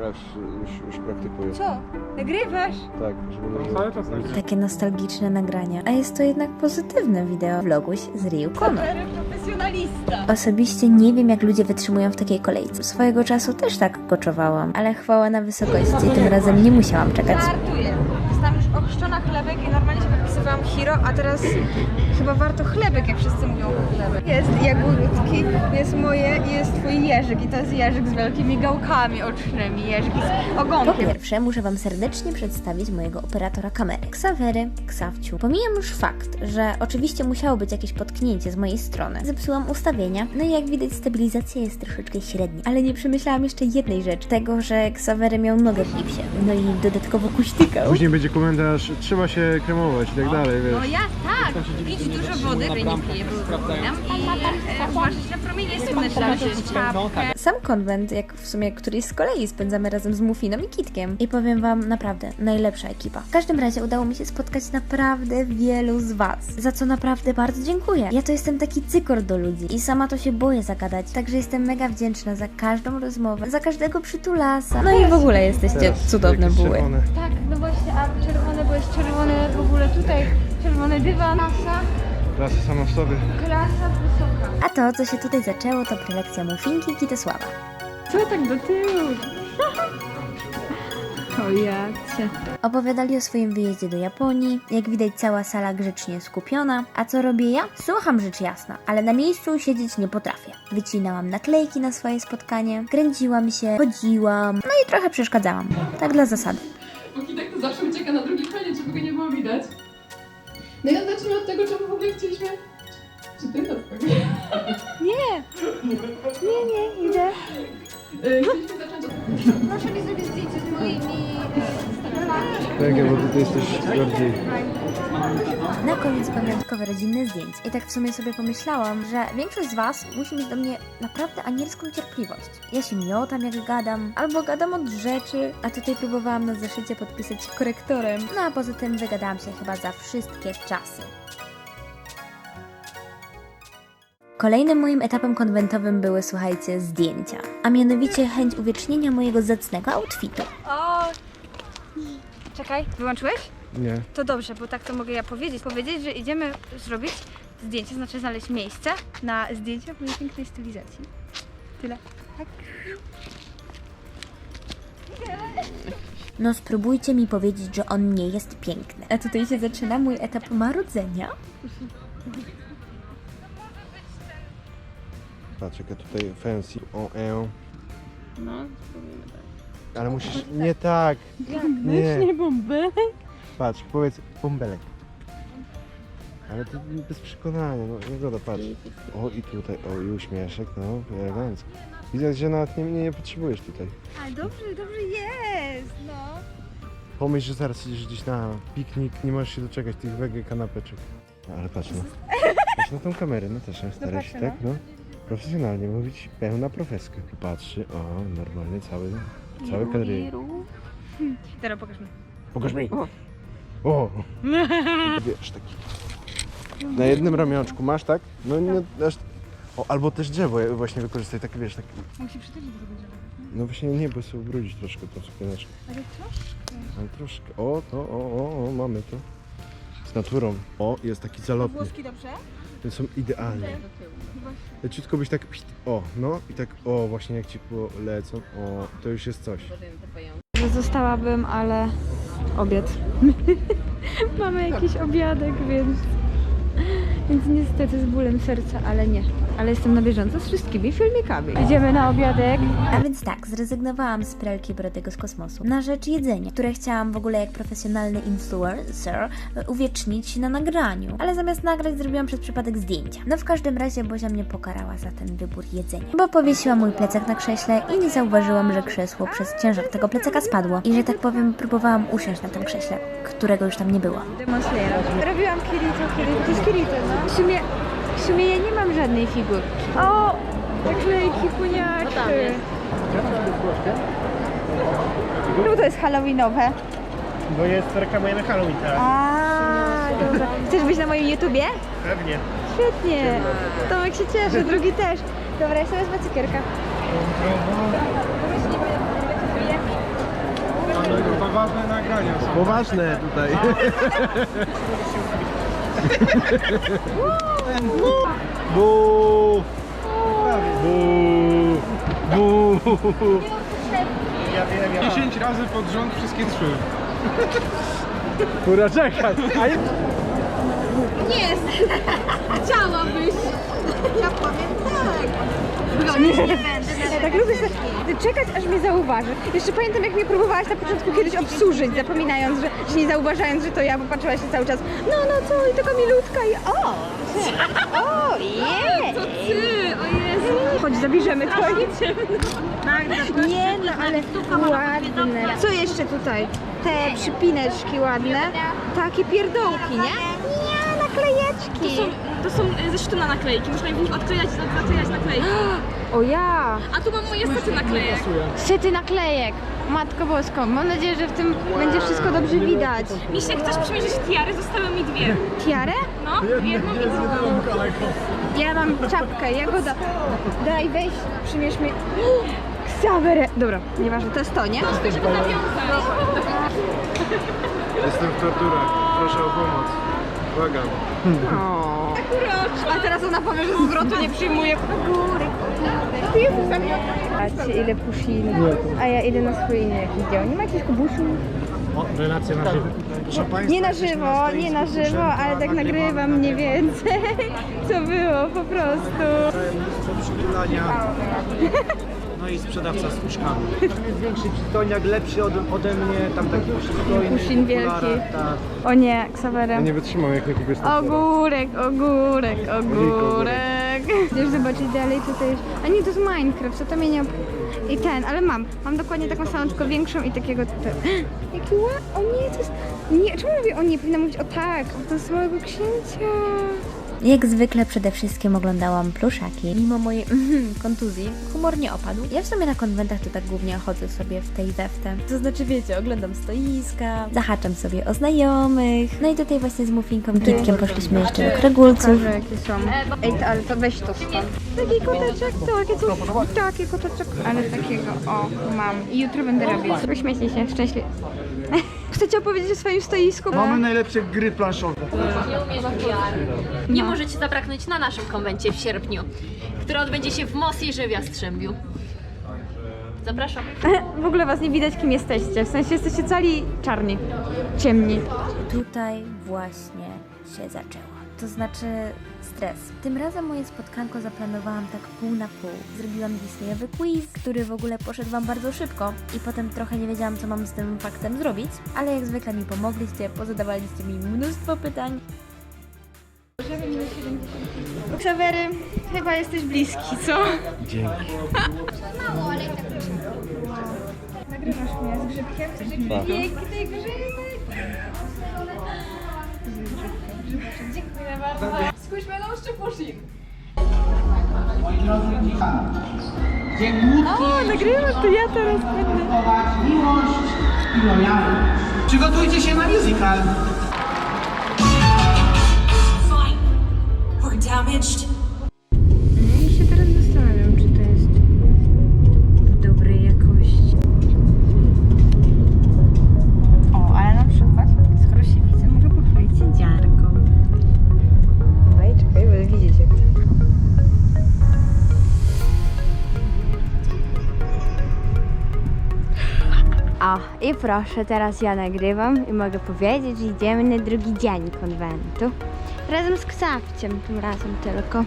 Ja już, już, już praktykuję. Co? Nagrywasz? Tak, żeby Cały czas tak. Takie nostalgiczne nagrania. A jest to jednak pozytywne wideo. Vloguś z Ryu Kono. Profesjonalista. Osobiście nie wiem, jak ludzie wytrzymują w takiej kolejce. Swojego czasu też tak koczowałam, ale chwała na wysokości. Tym razem nie musiałam czekać. Żartuję. Zostałam już ochrzczona chlebek i normalnie się podpisywałam hiro, a teraz chyba warto chlebek, jak wszyscy mówią chlebek. Jest jagódki, jest moje i jest twój jeżyk. I to jest jeżyk z wielkimi gałkami ocznymi, jeżyk z Po ogonkiem. pierwsze, muszę Wam serdecznie przedstawić mojego operatora kamery, Ksawery, Ksawciu. Pomijam już fakt, że oczywiście musiało być jakieś potknięcie z mojej strony. Zepsułam ustawienia, no i jak widać stabilizacja jest troszeczkę średnia. Ale nie przemyślałam jeszcze jednej rzeczy, tego, że Ksawery miał nogę w gipsie, no i dodatkowo kuśtykał. Później będzie komentarz, trzeba się kremować i tak dalej, No wiesz. ja tak, pić dużo wody, której nie piję, bo zapominam. I e, uważać na promienie słoneczne, wziąć czapkę. Sam konwent, jak w sumie któryś z kolei spędzamy razem z Mufiną i Kitkiem. I powiem Wam naprawdę, najlepsza ekipa. W każdym razie udało mi się spotkać naprawdę wielu z Was, za co naprawdę bardzo dziękuję. Ja to jestem taki cykor do ludzi i sama to się boję zagadać, także jestem mega wdzięczna za każdą rozmowę, za każdego przytulasa. No i w ogóle jesteście cudowne buły. czerwone. Tak, no właśnie, a czerwone, bo jest czerwony w ogóle tutaj, czerwony dywan, klasa, sama w sobie. klasa wysoka. A to, co się tutaj zaczęło, to prelekcja Mufinki i Kitosława. Co tak do tyłu? O jacie. Opowiadali o swoim wyjeździe do Japonii, jak widać cała sala grzecznie skupiona. A co robię ja? Słucham rzecz jasna, ale na miejscu siedzieć nie potrafię. Wycinałam naklejki na swoje spotkanie, kręciłam się, chodziłam, no i trochę przeszkadzałam. Tak dla zasady. Bo Kitek to zawsze ucieka na drugi koniec, żeby go nie było widać. No ja zacznę od tego, czemu w ogóle chcieliśmy... Czy ty nas tak? Nie, nie, idę. Y, Chcieliśmy zacząć od... Proszę mi zrobić zdjęcie z moimi e. Tak, bo tutaj jesteś bardziej... Na koniec pamiątkowe rodzinne zdjęcie. I tak w sumie sobie pomyślałam, że większość z Was musi mieć do mnie naprawdę anielską cierpliwość. Ja się miotam jak gadam, albo gadam od rzeczy, a tutaj próbowałam na zeszycie podpisać korektorem. No a poza tym wygadałam się chyba za wszystkie czasy. Kolejnym moim etapem konwentowym były, słuchajcie, zdjęcia. A mianowicie chęć uwiecznienia mojego zacnego outfitu. O! Czekaj, wyłączyłeś? Nie. To dobrze, bo tak to mogę ja powiedzieć. Powiedzieć, że idziemy zrobić zdjęcie, znaczy znaleźć miejsce na zdjęcie mojej pięknej stylizacji. Tyle. Tak. No spróbujcie mi powiedzieć, że on nie jest piękny. A tutaj się zaczyna mój etap marudzenia. Patrz, jaka tutaj fancy. O, e. No, Ale musisz... Nie tak. Nie. Nie bąbelek. Patrz, powiedz bąbelek. Ale to bez przekonania, no nie goda, patrz. O i tutaj, o i uśmieszek, no, elegancko. Widać, że nawet nie, nie, nie potrzebujesz tutaj. Ale dobrze, dobrze jest, no. Pomyśl, że zaraz idziesz gdzieś na piknik, nie możesz się doczekać tych wege kanapeczek. No, ale patrz no. Patrz na tą kamerę, no też stara się, patrzę, tak? No. Profesjonalnie mówić, pełna profeska. Patrzy, o, normalnie cały, cały kadry. Teraz pokaż mi. Pokaż mi. O! Wiesz, taki. Na jednym ramionczku masz, tak? No nie, aż... O, albo też drzewo właśnie wykorzystaj, tak wiesz, tak... Musi przytulić do tego drzewa. No właśnie nie, bo sobie ubrudzić troszkę tą sukieneczkę. Ale troszkę. Ale troszkę. O, to, o, o, o, mamy to. Z naturą. O, jest taki zalotny. Włoski dobrze? One są idealne. Leciutko byś tak... O, no i tak, o, właśnie jak ci polecą. O, to już jest coś. Zostałabym, ale obiad. Mamy jakiś obiadek, więc... Więc niestety z bólem serca, ale nie. Ale jestem na bieżąco z wszystkimi filmikami. Idziemy na obiadek. A więc tak, zrezygnowałam z prelki Brodego z kosmosu na rzecz jedzenia, które chciałam w ogóle jak profesjonalny influencer uwiecznić na nagraniu. Ale zamiast nagrać zrobiłam przez przypadek zdjęcia. No w każdym razie Bozia mnie pokarała za ten wybór jedzenia. Bo powiesiłam mój plecak na krześle i nie zauważyłam, że krzesło przez ciężar tego plecaka spadło. I że tak powiem próbowałam usiąść na tym krześle, którego już tam nie było. Demon Slayera. Robiłam Kirito, Kirito. To jest Kirito, no. W sumie, sumie ja nie mam żadnej figurki. O! Naklejki, puniaczki. No to jest halloweenowe. Bo jest reklama na Halloween teraz. A, dobra. Chcesz być na moim YouTubie? Pewnie. Świetnie. Tomek się cieszy, drugi też. Dobra, ja sobie wezmę cukierka. Poważne nagrania są. Poważne tutaj. Bu! Bu! Bu! Ja wiem, ja 10 razy pod rząd wszystkie trzy. Kurwa, czekaj! A ja... Nie, chciałabyś. Ja powiem tak. No nie, tak lubię sobie czekać, aż mnie zauważy. Jeszcze pamiętam, jak mnie próbowałaś na początku kiedyś obsłużyć, zapominając, że, że nie zauważając, że to ja, bo patrzyła się cały czas. No, no co, i taka milutka i o! O, je! To ty, o Jezu! Chodź, zabierzemy to. Nie no, ale ładne. Co jeszcze tutaj? Te przypineczki ładne. Takie pierdołki, nie? Nie, naklejeczki. są, to są e, ze sztuna naklejki, można w nich odklejać, zaklejać naklejki. O ja! A tu mam moje sety naklejek. Sety naklejek. Matko Bosko, mam nadzieję, że w tym będzie wszystko dobrze widać. Misie, chcesz przymierzyć tiary? Zostały mi dwie. Tiarę? No, jedną i drugą. Ja mam czapkę, Jagoda. Daj, weź, przymierz mi. Ksawerę. Dobra, nieważne, to jest to, nie? Żeby nawiązać. Jestem w torturach. Proszę o pomoc. Błagam. A teraz ona powie, że zwrotu nie przyjmuje. Góry, Ty jesteś tam Patrzcie, ile puszin. A ja idę na swoje inne jakieś dzieło. Nie ma jakichś kubuszów? Relacje na żywo. Proszę Państwa, Nie na żywo, nie na żywo, ale tak nagrywam mniej więcej, co było po prostu. mnóstwo przytulania. No i sprzedawca z puszkami. Tam jest większy przystojniak, lepszy ode, ode mnie, tam taki przystojny. Puszin okularach, wielki. Tak. O nie, Ksawerem. Nie wytrzymam, jak nie kupisz tego. Ogórek, ogórek, ogórek. Chcesz zobaczyć dalej, co to jest? A nie, to jest Minecraft, co to mnie nie... ob- I ten, ale mam. Mam dokładnie taką samą, tylko większą i takiego... Te... Jaki ła... O nie, to jest... Nie, czemu mówię o nie? Powinna mówić o tak, to jest małego księcia. Jak zwykle przede wszystkim oglądałam pluszaki. Mimo mojej mhm, kontuzji humor nie opadł. Ja w sumie na konwentach to tak głównie chodzę sobie w tej weftę. To znaczy wiecie, oglądam stoiska, zahaczam sobie o znajomych. No i tutaj właśnie z Mufinką i Kitkiem poszliśmy jeszcze do Kragulców. Pokażę, jakie są. Ej, to- ale to weź to stąd. Taki koteczek, takie coś. Taki koteczek. Ale takiego, o, mam. I jutro będę robić. Uśmiechnij się, szczęśliwie. Chcecie opowiedzieć o swoim stoisku? Mamy najlepsze gry planszowe. Nie możecie zabraknąć na naszym konwencie w sierpniu, który odbędzie się w Mosirze w Jastrzębiu. Zapraszam. W ogóle was nie widać, kim jesteście. W sensie jesteście cali czarni, ciemni. Tutaj właśnie się zaczęło. To znaczy stres. Tym razem moje spotkanko zaplanowałam tak pół na pół. Zrobiłam Disneyowy quiz, który w ogóle poszedł Wam bardzo szybko i potem trochę nie wiedziałam, co mam z tym faktem zrobić, ale jak zwykle mi pomogliście, pozadawaliście mi mnóstwo pytań. Ksawery, chyba jesteś bliski, co? Dzięki. Nagrywasz mnie z grzybkiem? Tak. Piękny grzybek! Dziękuję bardzo. Spójrzmy na Szczepuszin. O, nagrywasz, to ja teraz będę. Przygotujcie się na musical. Ja i proszę, teraz ja nagrywam i mogę powiedzieć, że idziemy na drugi dzień konwentu. Razem z Ksawciem tym razem tylko.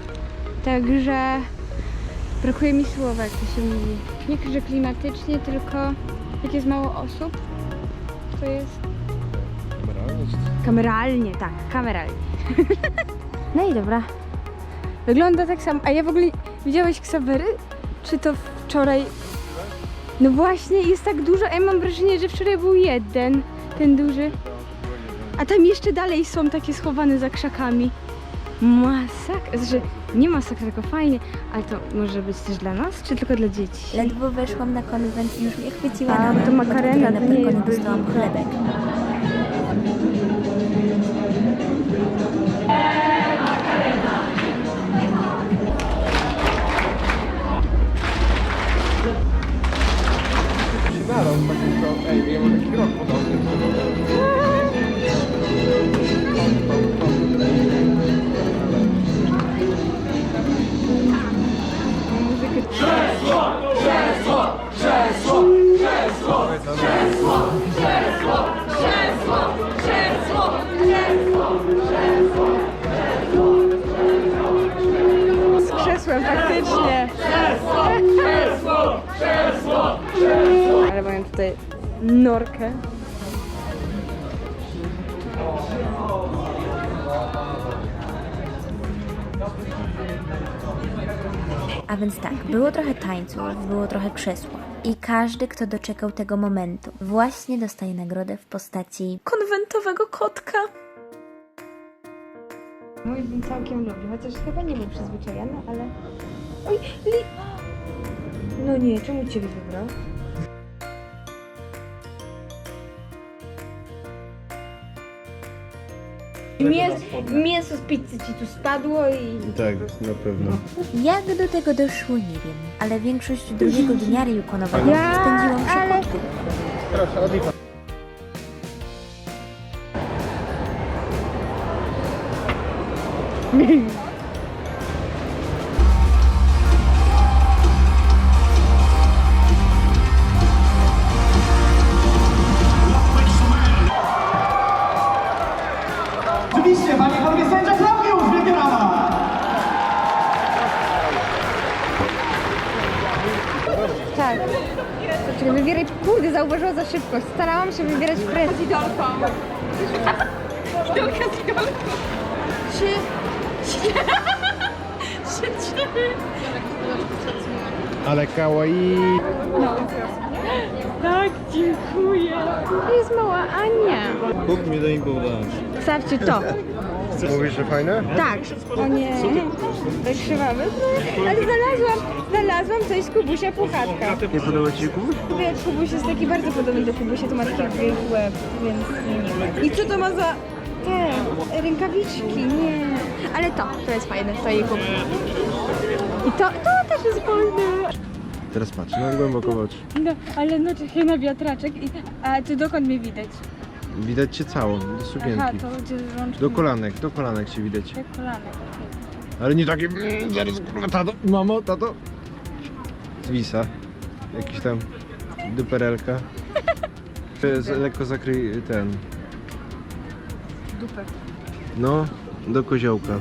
Także brakuje mi słowa, jak to się mówi. Nie, że klimatycznie, tylko jak jest mało osób, to jest kameralnie, tak, kameralnie. no i dobra. Wygląda tak samo. A ja w ogóle widziałeś Ksawery? Czy to wczoraj? No właśnie, jest tak dużo, a ja mam wrażenie, że wczoraj był jeden, ten duży. A tam jeszcze dalej są takie schowane za krzakami. Masakra, znaczy nie masakra, tylko fajnie, ale to może być też dla nas, czy tylko dla dzieci? Ledwo weszłam na konwent i już mnie chwyciła A, rana. to makarena, Na to nie dostałam chlebek. Się nalał, tak To, ej, wiem, taki rok podobny. Z krzesłem, faktycznie. Tutaj norkę. A więc tak, było trochę tańców, było trochę krzesła. I każdy, kto doczekał tego momentu, właśnie dostaje nagrodę w postaci konwentowego kotka. Mój całkiem lubił, chociaż chyba nie był przyzwyczajony, ale... Oj, li... No nie, czemu ciebie wybrał? Mięs, mięso z pizzy ci tu spadło i... Tak, na pewno. Jak do tego doszło, nie wiem, ale większość drugiego dnia ryukonowego Ja, spędziłam przy ale- kotku. Proszę, odliczam. Czekaj, wybieraj... Kurde, zauważyła za szybko. Starałam się wybierać presję. Idolko. Idolka z idolką. Trzy... Trzy, trzy. Ale kawaii. Tak, dziękuję. To jest mała Ania. Kup mi do niego dasz. Starczy to. Mówisz, że fajne? Tak. O nie. Wykrzywamy. No, ale znalazłam, znalazłam coś z Kubusia Puchatka. Nie podoba ci się kup? Wiesz, Kubuś jest taki bardzo podobny do Kubusia, to ma taki wielki łeb, więc nie. I co to ma za... Te rękawiczki, nie. Ale to, to jest fajne, to jej kupię. I to, to też jest fajne. Teraz patrz, na głęboko w oczy. No, ale no czekaj na wiatraczek. I, a ty dokąd mnie widać? Widać cię całą, do Aha, sukienki. to gdzie rączki. Do kolanek, do kolanek się widać. Jak kolanek. Ale nie takie, mm, zaraz kurwa, tato, mamo, tato. Zwisa. Jakiś tam duperelka. To jest lekko zakryj ten. Dupę. No, do koziołka.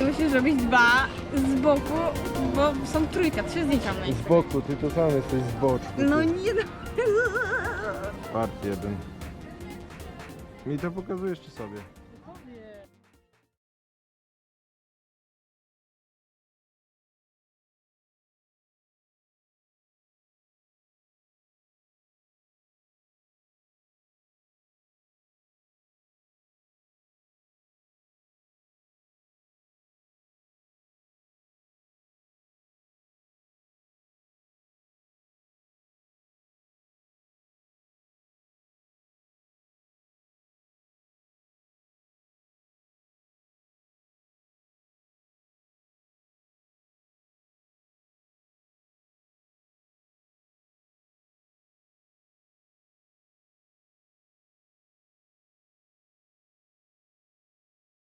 Musisz zrobić dwa z boku, bo są trójka, trzy zdjęcia mam Z boku, ty to sam jesteś z boczku. No nie no. Part jeden. Mi to pokazujesz czy sobie?